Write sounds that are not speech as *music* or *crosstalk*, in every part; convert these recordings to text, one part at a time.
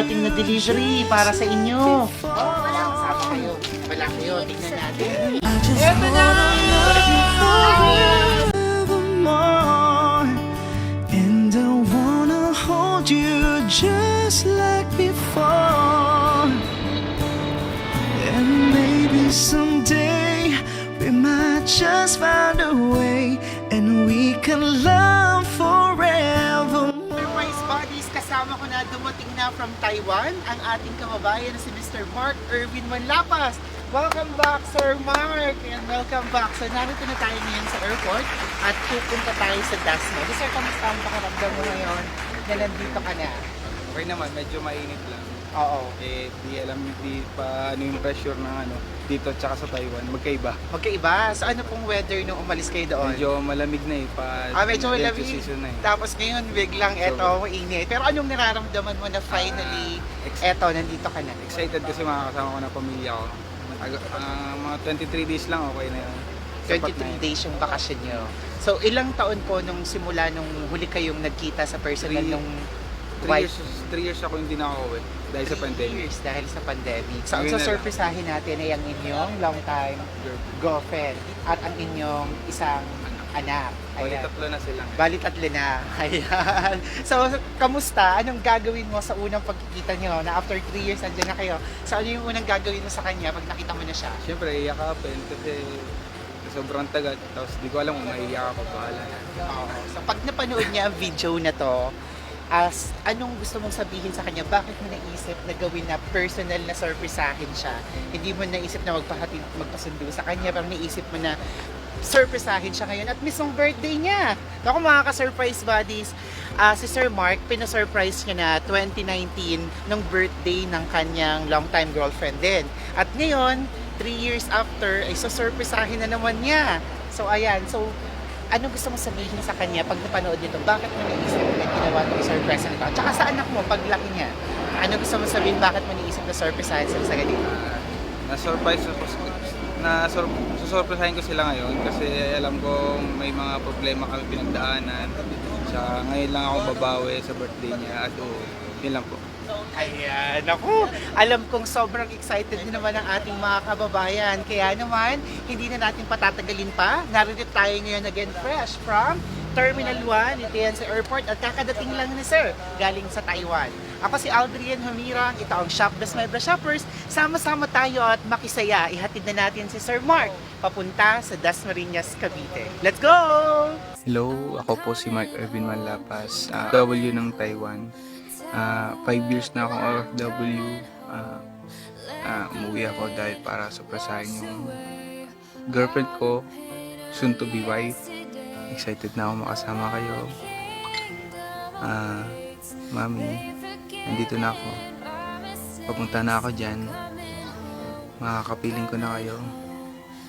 dumating na delivery para sa inyo. Wala kasama kayo. Wala kayo. Tingnan natin. Eto na! Evermore, and I wanna hold you just like before. And maybe someday we might just find a way, and we can love kasama ko na dumating na from Taiwan ang ating kababayan na si Mr. Mark Irwin Manlapas. Welcome back, Sir Mark! And welcome back. So, narito na tayo ngayon sa airport at pupunta tayo sa Dasmo. So, sir, kamusta ang pakaramdam mo ngayon na nandito ka na? Okay naman, medyo mainit lang. Oo. Eh, di alam di pa ano yung pressure ng ano dito tsaka sa Taiwan, magkaiba. Magkaiba. So, ano pong weather nung umalis kayo doon? Medyo malamig na eh, pa Ah, medyo malamig. season na eh. Tapos ngayon, biglang eto, mainit. Pero anong nararamdaman mo na finally, Ex- eto, nandito ka na? excited kasi makakasama ko na pamilya ko. Ag- ah, mga 23 days lang, okay na yun. Sapat na 23 yun. days yung bakasyon nyo. So, ilang taon po nung simula nung huli kayong nagkita sa personal Three- nung Three wife? years, three years ako hindi nakauwi dahil sa pandemic. years dahil sa pandemic. So, ang Ngayon na lang. sasurpresahin natin ay ang inyong long time girlfriend at ang inyong isang anak. Bali Ayan. tatlo na sila. Bali tatlo na. *laughs* Ayan. So, kamusta? Anong gagawin mo sa unang pagkikita nyo? Na after 3 years, andyan na kayo. So, ano yung unang gagawin mo sa kanya pag nakita mo na siya? Siyempre, iyakapin kasi sobrang tagal. Tapos di ko alam kung maiiyak ako bahala na. Oo. So, pag napanood niya ang video na to, as anong gusto mong sabihin sa kanya? Bakit mo naisip na gawin na personal na surprisahin siya? Hindi mo naisip na magpahatid, magpasundo sa kanya, pero naisip mo na surprisahin siya ngayon at mismong birthday niya. Ako mga ka-surprise buddies, ah, si Sir Mark, pinasurprise niya na 2019 nung birthday ng kanyang longtime girlfriend din. At ngayon, 3 years after, ay susurprisahin na naman niya. So ayan, so ano gusto mo sabihin sa kanya pag napanood nito? Bakit mo naisip ginawa itong surprise na ito? At saka sa anak mo, paglaki niya, ano gusto mo sabihin bakit mo naisip na surprisehin sila sa ganito? Na-surprise ako na sur susurpresahin ko sila ngayon kasi alam ko may mga problema kami pinagdaanan. Sa ngayon lang ako babawi sa birthday niya at oh, yun lang po. Ayan, ako, alam kong sobrang excited din naman ang ating mga kababayan. Kaya naman, hindi na natin patatagalin pa. Narito tayo ngayon again fresh from Terminal 1, Itienza Airport at kakadating lang ni Sir galing sa Taiwan. Ako si Aldrian Humirang, ito ang Shop Das Mebra Shoppers. Sama-sama tayo at makisaya. Ihatid na natin si Sir Mark papunta sa Dasmariñas, Cavite. Let's go! Hello, ako po si Mark Irvin Manlapas, uh, W ng Taiwan. Ah, five years na akong OFW. Ah, ah, umuwi ako dahil para surpresahin yung girlfriend ko, soon to be wife. Excited na ako makasama kayo. Ah, mami, nandito na ako. Papunta na ako dyan. Makakapiling ko na kayo.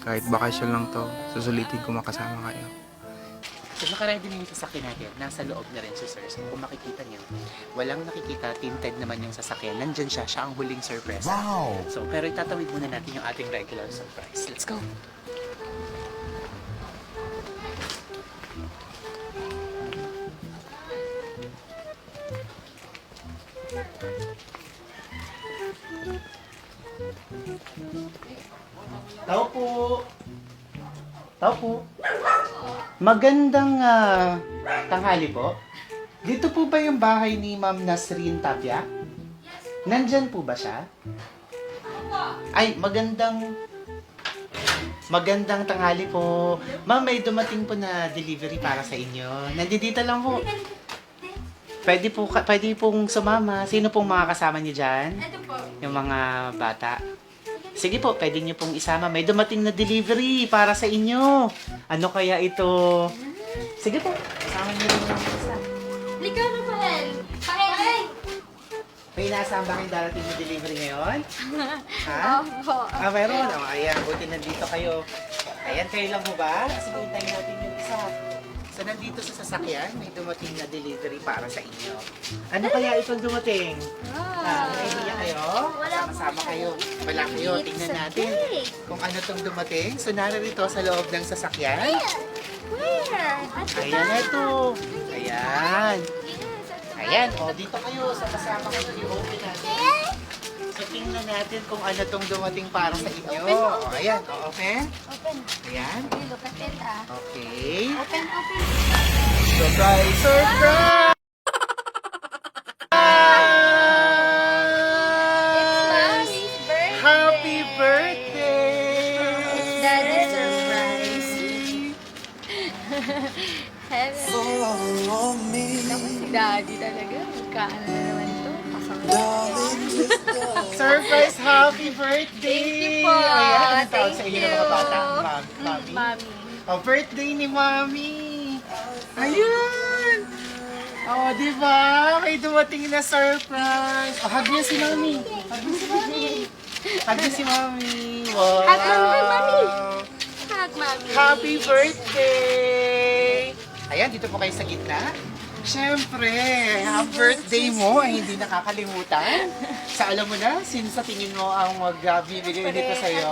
Kahit bakasyon lang to, susulitin ko makasama kayo. So nakaready na yung sasakyan natin. Nasa loob na rin si Sir. So kung makikita niyo, walang nakikita, tinted naman yung sasakyan. Nandyan siya, siya ang huling surprise. Wow! So pero itatawid muna natin yung ating regular surprise. Let's go! Tao po! Tao po! Magandang ah, tanghali po. Dito po ba yung bahay ni Ma'am Nasrin Tapia? Nandyan po ba siya? Ay, magandang... Magandang tanghali po. Ma'am, may dumating po na delivery para sa inyo. Nandito lang po. Pwede po, ka- pwede pong sumama. Sino pong mga kasama niyo dyan? Ito po. Yung mga bata. Sige po, pwede niyo pong isama. May dumating na delivery para sa inyo. Ano kaya ito? Sige po, kasama niyo rin yung isa. Lika na, Pael. May inaasahan ba kayong darating na delivery ngayon? *laughs* Ha? Opo. Ah, meron. Oh, ayan, buti nandito kayo. Ayan, kayo lang mo ba? Sige, hintayin natin yung isa. So, nandito sa sasakyan, may dumating na delivery para sa inyo. Ano kaya itong dumating? Ah, may idea kayo? Wala po Sama siya. kayo. Wala kayo. Tingnan natin kung ano itong dumating. So, narito sa loob ng sasakyan. Where? At Ayan, ito. Ayan. Ayan, o, dito kayo, sa kasama kayo, i-open natin. So, tingnan natin kung ano tong dumating para sa inyo. O, ayan, o, open. Open. Ayan, Look at it, ah. okay. Open, open. Surprise! Surprise! Happy birthday! Daddy's surprise. Hello. Follow me, Daddy talaga. Magkaano na naman *laughs* Surprise! Happy birthday! Thank you po. Ayan, anong tawag sa Thank inyo ng mga you. bata? Ma'am, mami? Mommy. Oh, birthday ni Mami! Ayun! Oh, di ba? May dumating na surprise. Oh, hug niyo si Mami. Hug niyo si Mami. Hug niyo si Mami. Wow! Hug mo, Mami. Hug, Mommy. Happy birthday! Ayan, dito po kayo sa gitna. Siyempre, ang birthday mo ay hindi nakakalimutan. Sa alam mo na, sino sa tingin mo ang magbibigay nito sa'yo?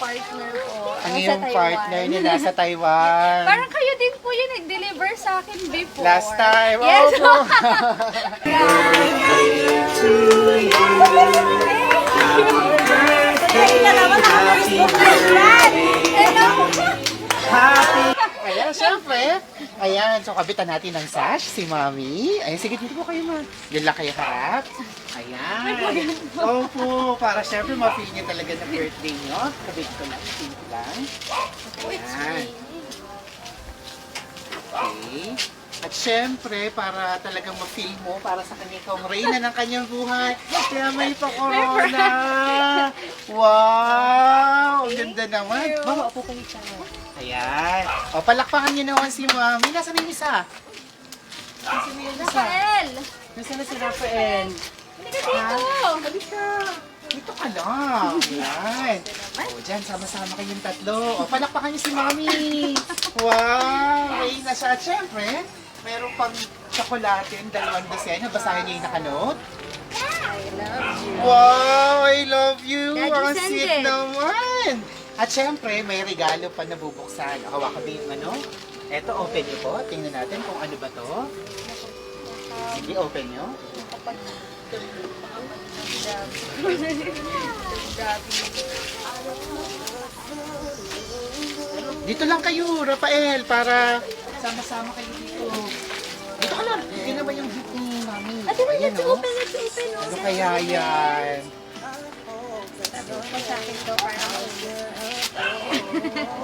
Partner po. Ang iyong partner na nasa Taiwan. Parang kayo din po yung nag-deliver sa akin before. Last time. Yes. Oh, Happy! Ayan, syempre. Ayan, so kabitan natin ng sash, si Mami. Ayan, sige, dito po kayo, ma. Yun lang kayo harap. Ayan. Opo, para syempre ma-feel niyo talaga na birthday niyo. Kabit ko lang, simple lang. Ayan. Okay. At syempre, para talagang ma-feel mo, para sa kanya ikaw ang reyna ng kanyang buhay, kaya may pa-corona. *laughs* Wow! Ang ganda naman. Mama, upo kayo siya. Ayan. O, palakpakan niyo naman si Mami. Nasaan na yung isa? Nasaan na yung isa? Rafael! Nasaan na si Rafael? Hindi ka dito! Halika. Dito ka lang. Ayan. O, dyan, sama-sama kayong tatlo. O, palakpakan niyo si Mami. Wow! May na siya. At syempre, meron pang tsokolate, dalawang dosena. Basahin niyo yung nakanote. I love you. Wow! I love you! Daddy, Ang sweet naman! At syempre, may regalo pa na bubuksan. Hawakan mo yung ano. Eto, open niyo po. Tingnan natin kung ano ba to. Sige, open niyo. Dito lang kayo, Rafael, para sama-sama kayo dito. Dito ka lang. Hindi naman yung gift ni Mami. Ate, wait, let's open, let's open. oh. Ano kaya yan?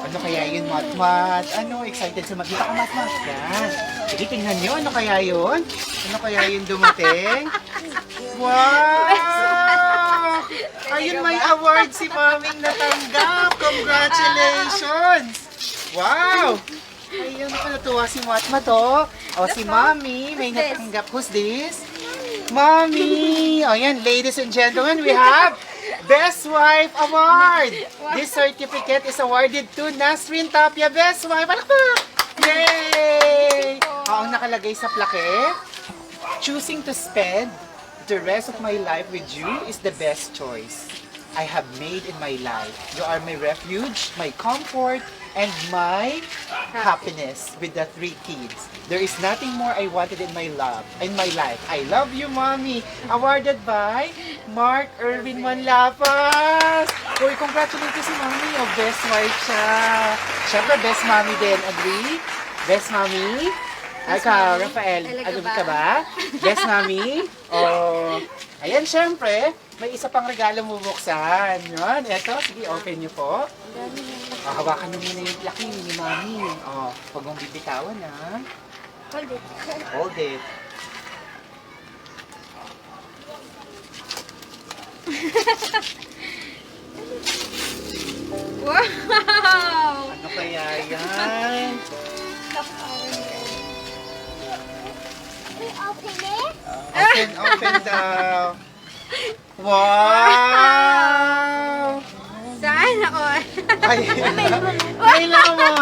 Ano kaya yun, Matmat? Ano, excited sa magkita ka, Matmat? Yan. Sige, tingnan nyo. Ano kaya yun? Ano kaya yun dumating? Wow! Ayun, may award si Maming natanggap. Congratulations! Wow! Ayun, ako natuwa si Matmat, oh. O, si Mami, may natanggap. Who's this? Mommy! O yan, ladies and gentlemen, we have Best Wife Award! This certificate is awarded to Nasrin Tapia Best Wife. Yay! O, ang nakalagay sa plaque, choosing to spend the rest of my life with you is the best choice I have made in my life. You are my refuge, my comfort, and my happiness with the three kids. There is nothing more I wanted in my love, in my life. I love you, Mommy. Awarded by Mark Irwin Manlapas. Uy, congratulations si Mommy. Oh, best wife siya. Siyempre, best Mommy din. Agree? Best Mommy? Ay, ka, Rafael, Talaga ba? ka ba? Best Mommy? *laughs* Oh, ayan, syempre, may isa pang regalo mo buksan. Yan, eto, sige, open niyo po. Oh, hawakan niyo muna yung laki ni Mami. Oh, huwag mong bibitawan, ha? Hold it. Hold it. *laughs* Wow! Ano kaya yan? Open, open daw. *laughs* Wow! Saan ako? Ay, ay mo.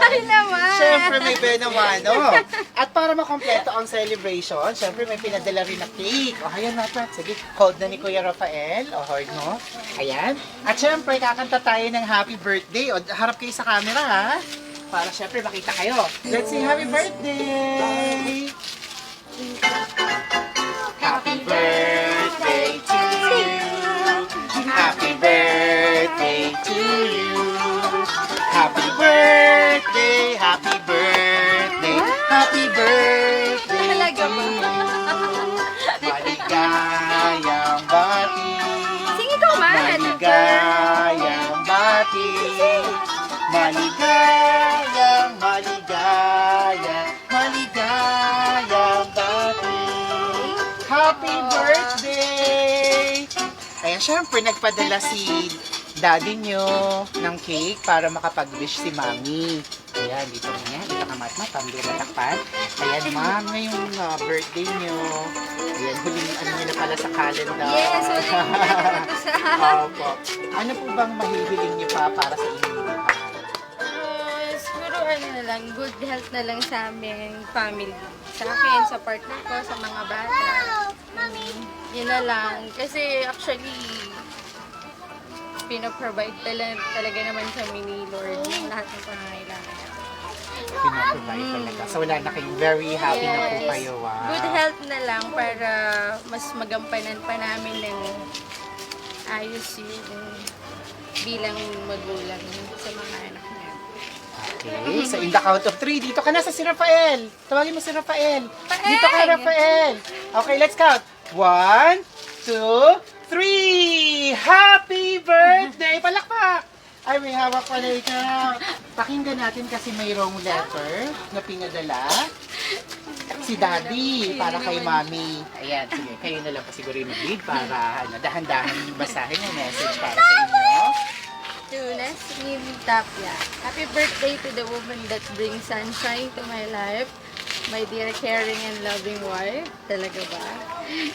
Ay naman! Siyempre may benamano. At para makompleto ang celebration, siyempre may pinadala rin na cake. O, ayan natin. Sige, hold na ni Kuya Rafael. O, hold mo. Ayan. At siyempre, kakanta tayo ng happy birthday. O, harap kayo sa camera, ha? Para siyempre makita kayo. Let's sing happy birthday! Happy birthday syempre, nagpadala si daddy nyo ng cake para makapag-wish si mami. Ayan, dito niya. Dito ka matma, pambira takpan. Ayan, ma'am, ngayong uh, birthday nyo. Ayan, huling ano nyo na pala sa calendar. Yes, ko *laughs* sa... Opo. Ano po bang mahihiling niyo pa para sa buhay? Uh, ano na lang, good health na lang sa aming family. Sa akin, sa partner ko, sa mga bata. Yun na lang. Kasi actually, pinaprovide talaga, talaga naman kami ni Lord yung lahat ng pangangailangan. Pinaprovide talaga. So wala na kayong very happy na po Yes. kayo. Wow. Good health na lang para mas magampanan pa namin ng ayos yung bilang magulang sa mga. Okay, so in the count of three, dito ka na sa si Rafael. Tawagin mo si Rafael. Dito ka, Rafael. Okay, let's count. One, two, three! Happy birthday! Palakpak! Ay, may hawak pala ikaw. Pakinggan natin kasi mayroong letter na pinadala. Si Daddy, para kay Mami. Ayan, sige, kayo na lang pa siguro yung mag-lead para ano, dahan-dahan basahin yung message para sa inyo. Tunas ni Tapia. Happy birthday to the woman that brings sunshine to my life. My dear caring and loving wife. Talaga ba?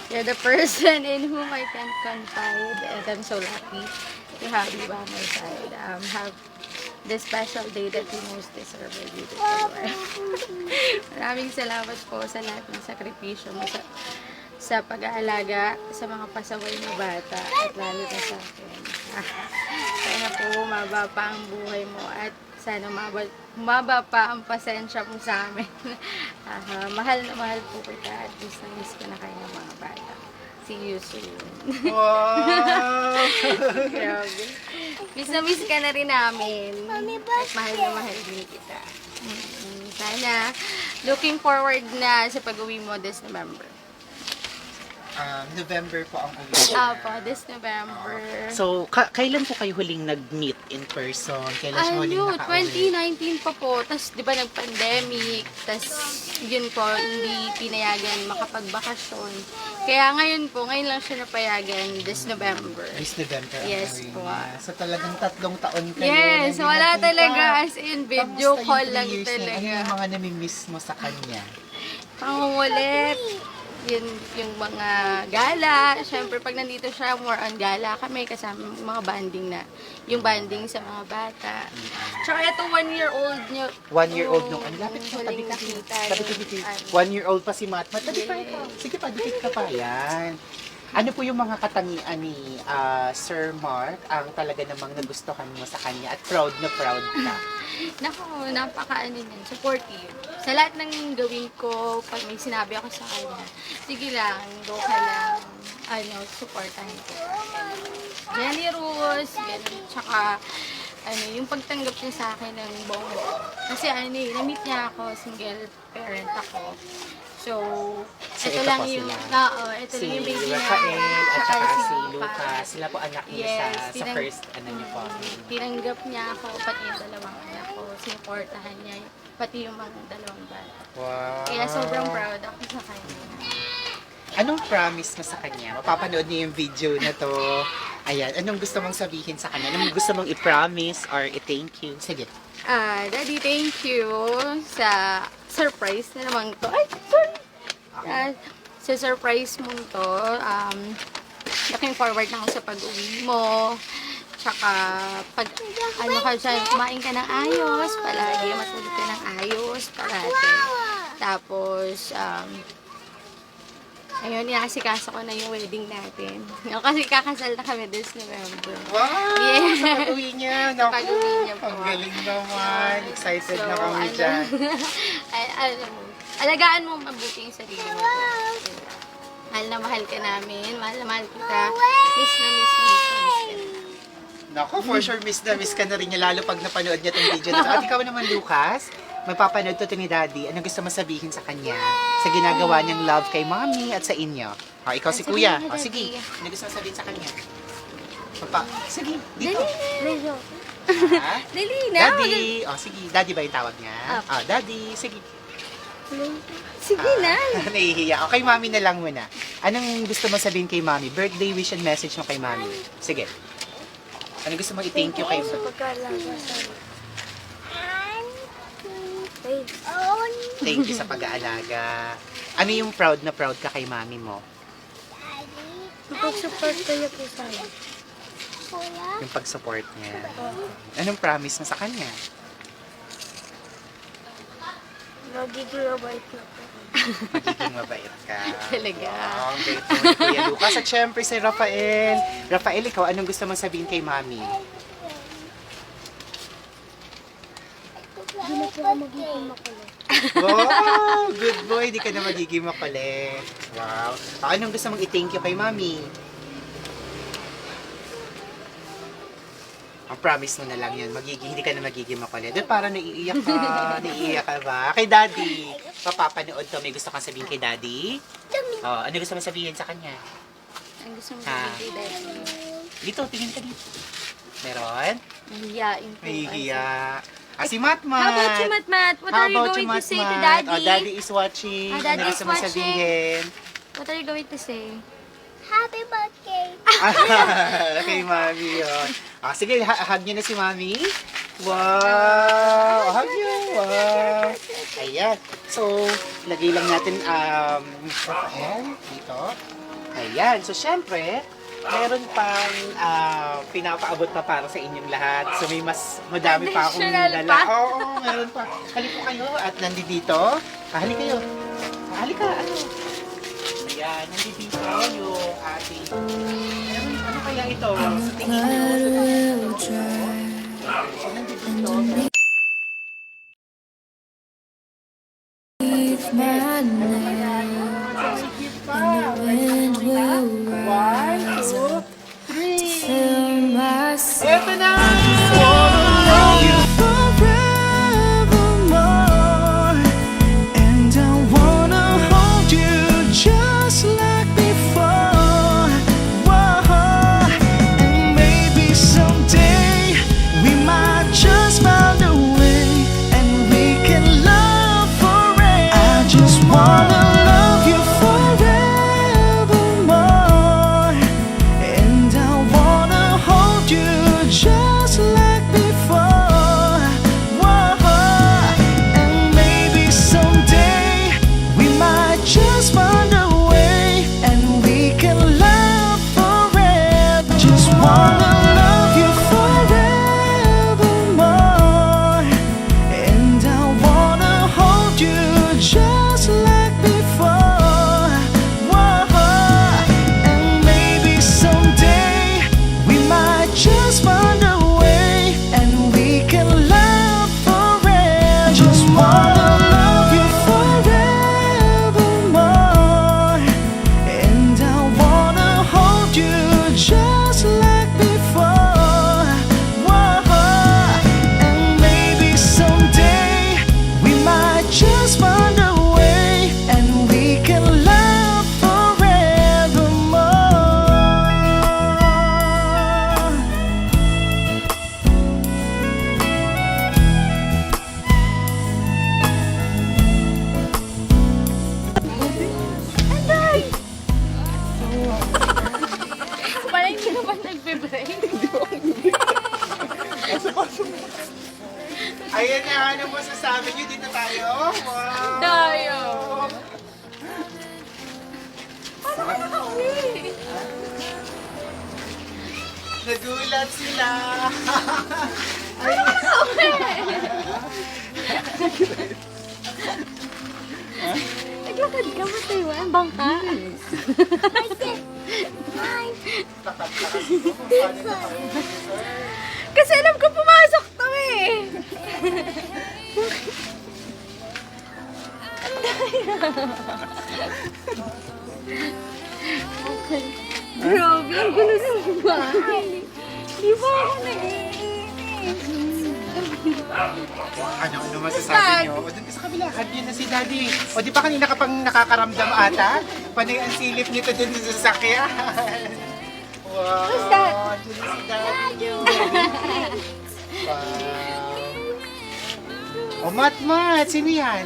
You're the person in whom I can confide and I'm so lucky to have you by my side. Um, have the special day that you most deserve a beautiful wife. Maraming salamat po sa lahat ng sakripisyo mo sa, sa pag-aalaga sa mga pasaway na bata at lalo na sa akin. *laughs* Sana po umaba pa ang buhay mo at sana umaba, umaba pa ang pasensya mo sa amin. *laughs* Ah, mahal na mahal po kita at miss na miss ko na kayo mga bata. See you soon. Wow! *laughs* Grabe. Miss na miss ka na rin namin. At mahal na mahal din kita. Mm, Sana, looking forward na sa pag-uwi mo this November. Um, November po ang uwi niya. Apo, this November. So, ka- kailan po kayo huling nag-meet in person? Kailan siya huling Ano, nakauwi? 2019 pa po. Tapos, di ba, nag-pandemic. Tapos, yun po, hindi pinayagan makapagbakasyon. Kaya ngayon po, ngayon lang siya napayagan this November. This November ang Yes uwi po. niya. So, talagang tatlong taon kayo. Yes, na hindi wala nagkita. talaga. As in, video yung call three lang years na yun? Ano talaga. yung mga namimiss mo sa kanya? Pangungulit. Yun, yung mga gala. Siyempre, pag nandito siya, more on gala kami kasama yung mga banding na. Yung banding sa mga bata. Tsaka ito, one year old niyo. One year old nung, ang lapit mo, tabi ka. Tabi ka yung, dito. ano, One year old pa si Matmat. Tabi pa ikaw. Sige pa, dikit ka pa. Yan. Ano po yung mga katangian ni ah, Sir Mark ang talaga namang nagustuhan mo sa kanya at proud na proud ka? *laughs* Naku, napaka ano niyan, supportive. Sa lahat ng gawin ko, pag may sinabi ako sa kanya, sige lang, go ka lang, ano, supportahin ko. Generous, ganun. Tsaka, ano, yung pagtanggap niya sa akin ng bongo. Kasi ano eh, na-meet niya ako, single parent ako. So, So, ito ito lang po yung, sila. oo, ito si lang yung baby Rafael at saka si Lucas. Lucas. Sila po anak niya Yes, sa, sa tinang- first ano niyo po. Tinanggap niya ako, pati yung dalawang anak ko. Sinuportahan niya, pati yung mga dalawang bata. Wow. Kaya sobrang proud ako sa kanya. Anong promise mo sa kanya? Mapapanood niyo yung video na to. Ayan, anong gusto mong sabihin sa kanya? Anong gusto mong i-promise or i-thank you? Sige. Ah, Daddy, thank you sa surprise na naman to. Ay, sorry! Ah, sa surprise mo to, um, looking forward na ako sa pag-uwi mo. Tsaka, pag ano ka dyan, kumain ka ng ayos, palagi, matulog ka ng ayos, parati. Tapos, um, Ayun, inasikaso ko na yung wedding natin. No, kasi kakasal na kami this November. Wow! Yeah. Sa pag-uwi niya. Naku, pag-uwi niya po. Ang galing naman. Excited na kami ano, dyan. *laughs* ay, alam mo, alagaan mo mabuti yung sarili mo. Mahal na mahal ka namin. Mahal na mahal kita. Miss na miss na miss na miss ka. Naku, for sure miss na miss ka na rin niya lalo pag napanood niya itong video na to. At ikaw naman, Lucas, magpapanood to, to ni Daddy. Ano gusto mo sabihin sa kanya? Sa ginagawa niyang love kay Mommy at sa inyo. O, ikaw si Kuya. O, sige. Ano gusto mo sabihin sa kanya? Papa, sige, dito. Ha? Dali na. Daddy. O, sige. Daddy ba yung tawag niya? Apo. O, Daddy. Sige. Sige na. *laughs* Nahihiya. O, kay Mommy na lang muna. Anong gusto mo sabihin kay Mommy? Birthday wish and message mo kay Mommy. Sige. Ano gusto mo i-thank you kay Mommy? Thank you sa pag-aalaga. Ano yung proud na proud ka kay mami mo? Pag-support kayo po sa akin. Yung pag-support niya. Anong promise mo sa kanya? Magiging mabait na po. Magiging mabait ka. Talaga. Wow, ang bait mo ni Kuya Lucas. At syempre si Rafael. Rafael, ikaw, anong gusto mong sabihin kay mami? Hindi na po ako magiging makulit. Wow! Good boy, di ka na magiging makulit. Wow. Ah, Anong gusto mong i-thank you kay mami? Ang promise mo na lang yun, magiging, hindi ka na magiging makulit. Doon parang naiiyak ka, *laughs* naiiyak ka ba? Kay daddy, papapanood to, may gusto kang sabihin kay daddy? Oh, ano gusto mong sabihin sa kanya? Ang gusto mo Ah. sabihin kay Daddy. Dito, tingin ka dito. Meron? Mahihiyain po. Nahihiya. Ah, si Matmat. How about you, Matmat? What How are you about going to say to Matmat? Daddy? Oh, daddy is watching. Ah, Daddy ano is gusto mong watching. sabihin? What are you going to say? Happy birthday! *laughs* kay mami yun. Ah, sige, ha- hug niyo na si mami. Wow! Hug niyo! Wow! Ayan. So, lagay lang natin um, Rafael dito. Ayan. So, syempre, meron pang ah, pinapaabot pa para sa inyong lahat. So, may mas madami pa akong Additional dala. pa? Oo, meron pa. Halik po kayo at nandito. Ah, halik kayo. Ah, halik ka. Ano? Ayan, nandito yung ating... Ano, kaya ito? Sa tingin niyo? So, nandito. Sige pa. One, two, three. Ito na! forevermore. Sasabi niyo? Dito tayo. Wow! Tayo. Paano ka nakauwi? Nagulat sila. Naglakad Ikaw ba Taiwan? Bangka? Kasi alam ko pumasok to eh. Grabe, ang gulo ng bahay. Di ba ako nag-iinit? Ano, ano masasabi niyo? O, dun sa kabila, niyo na si Daddy. O, di ba kanina ka pang nakakaramdam ata? Panay ang silip nito dun sa sasakyan. Wow. Who's that? Dun si Daddy. wow. *laughs* O, Mat, Mat, sino yan?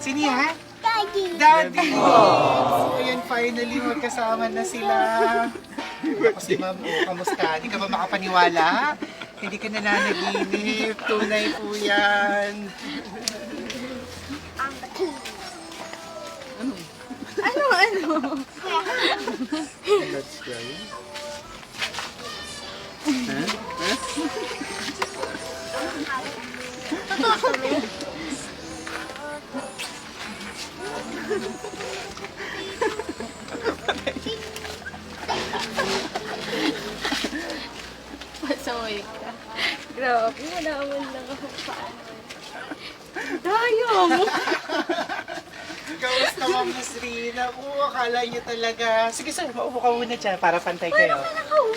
Sino yan? Daddy. Daddy! Oh, ayan, finally, magkasama na sila. Ako si Ma'am, oh, kamusta? Hindi ka ba makapaniwala? Hindi ka nananaginip. Tunay po yan. Ano, ano? That's right. Pasaway ka. Grabe, wala man lang ako paano. Dayo mo. Kamusta Ma'am Nasrina? Oo, akala niyo talaga. Sige sir, maupo ka muna dyan para pantay kayo. Nakauwi.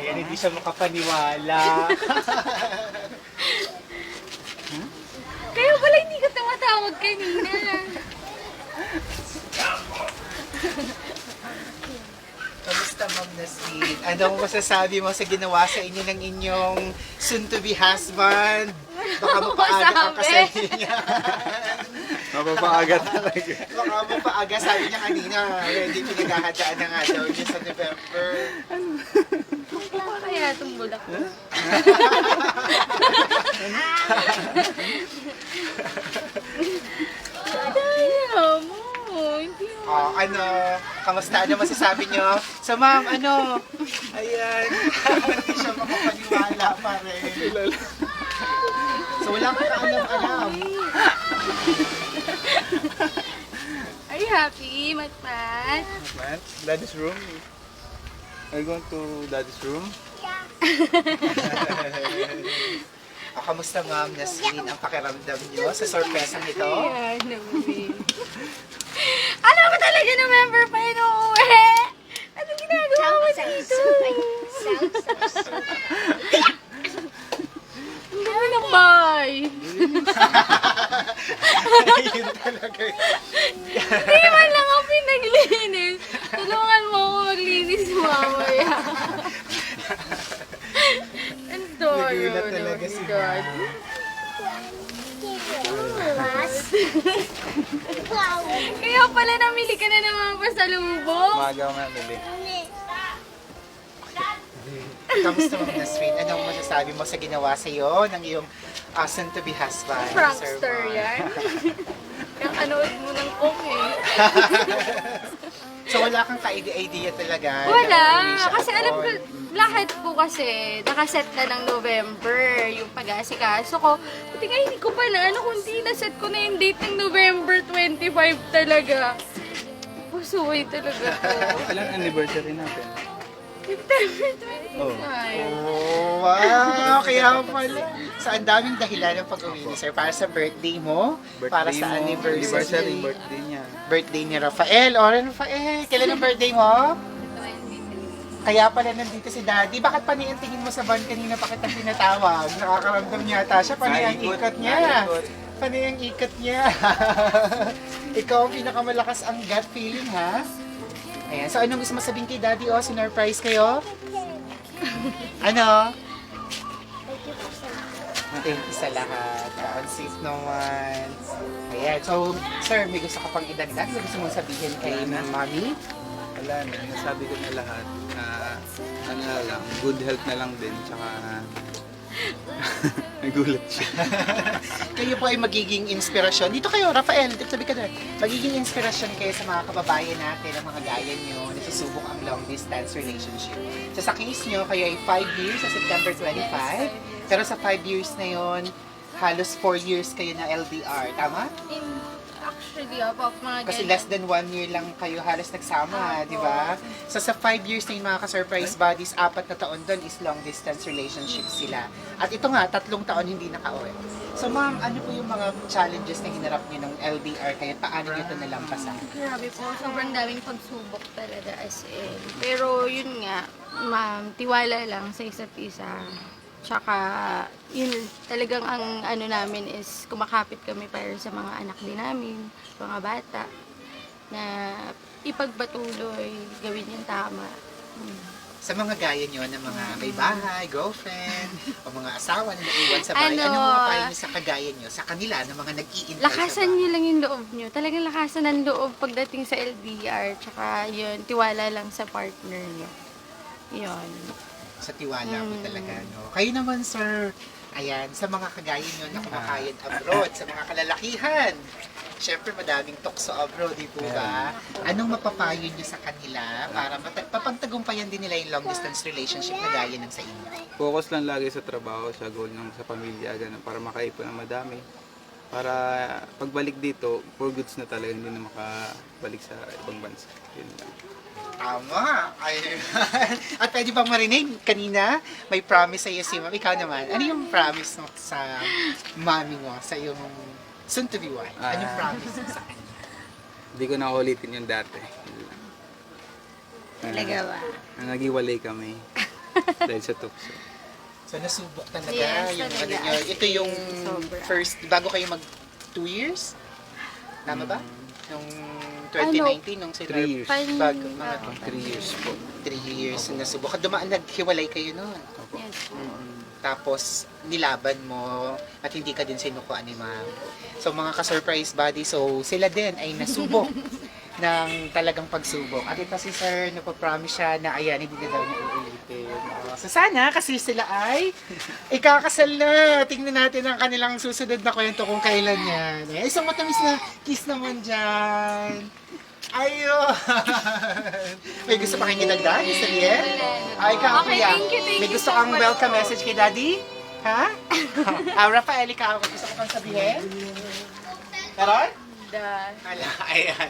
Ayan, hindi siya makapaniwala. *laughs* Kaya pala hindi ka tumatawag kanina. Kamusta Ma'am Nasrin? Anong masasabi mo sa ginawa sa inyo ng inyong soon-to-be husband? Baka mapaaga ang kasal niya. Mapapaaga talaga. Baka mapaaga, sabi niya kanina, ready pinaghahandaan na nga daw niya sa November. Ano kaya itong bulak? *laughs* *laughs* Dayo mo. Oh, ano, kamusta? Ano masasabi niyo? So ma'am, ano? Ayan, hindi siya makapaniwala pa rin. So wala kang kaalam-alam. Are you happy, Matmat? Man, daddy's room. Are you going to daddy's room? *laughs* Ah, kamusta ma'am Nasrin ang pakiramdam niyo sa sorpresang ito? Ayan, naman. Alam ko talaga na member pa yun uuwi. Anong ginagawa mo dito? Ang dami ng bahay. Yun talaga. Hindi man lang ako pinaglinis. Tulungan mo ako maglinis mamaya. *laughs* Ang dami. Nagulat talaga si God. *laughs* Kaya pala namili ka na ng mga pasalubong. Maaga ako mamili. Kamusta ma'am Nasrin? Anong masasabi mo sa ginawa sa iyo ng iyong uh, soon-to-be husband? Sir Prankster yan. *laughs* Kakanood mo ng kong eh. *laughs* So wala kang ka-idea talaga? Wala. Kasi alam ko? Lahat po kasi, nakaset na ng November yung pag-aasikaso ko. Buti nga hindi ko pa na ano, kundi naset ko na yung date ng November 25 talaga. Pusuway talaga ko. Kailan *laughs* anniversary natin? September 25. Oh, wow! Kaya pala. So, ang daming dahilan ng pag-uwi ni Sir. Para sa birthday mo, para sa mo, anniversary. Anniversary, birthday niya. birthday ni Rafael. O, Rafael, kailan ang birthday mo? Kaya pala nandito si Daddy. Bakit pa ang tingin mo sa van kanina pa kita tinatawag? Nakakaramdam niya ata siya. Panay ang ikot niya. Panay ang ikot niya. Ikaw ang pinakamalakas ang gut feeling, ha? Ayan. So, anong gusto mo sabihin kay Daddy? O, sinurprise kayo? *laughs* Ano? Thank you sa lahat. Ang safe naman. Ayan. So, sir, may gusto ka pang idagdag? May gusto mong sabihin kay. Mami? Wala na, nasabi ko na lahat. Ano na lang, good health na lang din. Tsaka, *laughs* nagulat siya. *laughs* Kayo po ay magiging inspirasyon. Dito kayo, Rafael, dito sabi ka na. Magiging inspirasyon kayo sa mga kababayan natin, ang mga gaya nyo, na susubok ang long distance relationship. So sa case nyo, kayo ay 5 years sa September 25. Pero sa 5 years na yon halos 4 years kayo na LDR. Tama? In, Actually, opo, mga Kasi ganyan. less than one year lang kayo halos nagsama, di ba? So sa five years na yung mga ka-surprise buddies, apat na taon doon is long distance relationship sila. At ito nga, tatlong taon hindi naka-uwi. So ma'am, ano po yung mga challenges na hinarap niyo ng LDR kaya paano niyo ito nalampasan? Grabe po, sobrang daming pagsubok talaga as in. Pero yun nga, ma'am, tiwala lang sa isa't isa. Tsaka, yun, talagang ang ano namin is kumakapit kami para sa mga anak din namin, mga bata, na ipagpatuloy, gawin yung tama. Hmm. Sa mga gaya niyo na mga may bahay, girlfriend, o mga asawa na naiwan sa bahay, Ano, ano, mga payo sa kagaya niyo, sa kanila na mga nag-iintay sa Lakasan niyo lang yung loob niyo. Talagang lakasan ang loob pagdating sa LDR. Tsaka yun, tiwala lang sa partner niyo. Yun. Sa tiwala mo Mm. talaga, no? Kayo naman, sir, ayan, sa mga kagaya nyo na kumakain abroad, sa mga kalalakihan, syempre madaming tukso abroad, di po ba? Anong mapapayo nyo sa kanila para papagtagumpayan din nila yung long distance relationship na gaya ng sa inyo? Focus lang lagi sa trabaho, sa goal ng sa pamilya, ganun, para makaipon ng madami. Para pagbalik dito, for goods na talaga, hindi na makabalik sa ibang bansa. Yun lang. Tama! Ayun. *laughs* At pwede bang marinig kanina, may promise sa iyo si ma'am. Ikaw naman, ano yung promise mo sa mami mo, sa iyong soon to be wife? Anong Ah. promise mo sa kanya? Hindi ko na ulitin yung dati. Talaga ba? Na nagiwalay kami *laughs* dahil sa tukso. So nasubok talaga Yes, yung talaga. ano nyo. Ito yung Sobra. first, bago kayo mag two years? Tama ba? Nung Ano? 2019, nung sila Three years. Pan- bago, mga Ah. Three years po. three years na nasubok. Dumaan, naghiwalay kayo noon. Opo. Yes. Tapos, nilaban mo at hindi ka din sinukuan ni ma'am. So, mga ka-surprise buddy, so sila din ay nasubok *laughs* ng talagang pagsubok. At ito si sir, napapromise siya na ayan, hindi na daw niya uulitin. Oo. So, sana kasi sila ay ikakasal na. Tingnan natin ang kanilang susunod na kwento kung kailan yan. Eh, isang matamis na kiss naman dyan. Ayun! May gusto pa kayong idagdag, Mr. Riel? Ay, ikaw, Okay, kuya. thank you, thank May you gusto so kang much welcome po. message kay Daddy? Ha? *laughs* ah, Rafael, ikaw, gusto ko kang sabihin? Meron? Ala, ayan.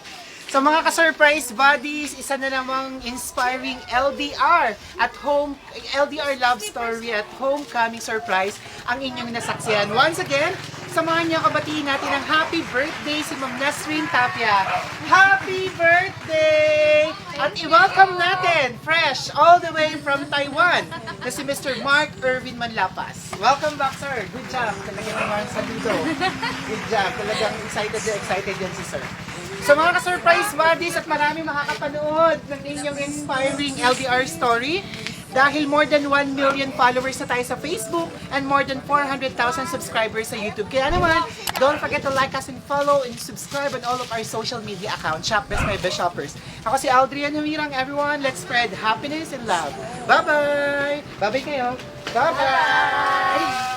So mga ka-surprise buddies, isa na namang inspiring LDR at home, LDR love story at homecoming surprise ang inyong nasaksihan. Once again, samahan niyo kabatiin natin ang happy birthday si Ma'am Nasrin Tapia. Happy birthday! At i-welcome natin, fresh, all the way from Taiwan, na si Mr. Mark Irvin Manlapas. Welcome back, sir. Good job. Talaga naman sa dudo. Good job. Talagang excited na excited yan si sir. So mga ka-surprise buddies at marami makakapanood ng inyong inspiring LDR story dahil more than 1 million followers na tayo sa Facebook and more than 400,000 subscribers sa YouTube. Kaya naman, don't forget to like us and follow and subscribe on all of our social media accounts. Shop Best My Best Shoppers. Ako si Aldrian Humirang, everyone. Let's spread happiness and love. Bye-bye! Bye-bye kayo! Bye-bye!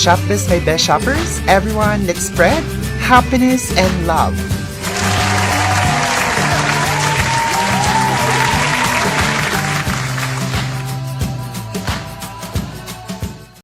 Shop My Best Shoppers. Everyone, let's spread happiness and love.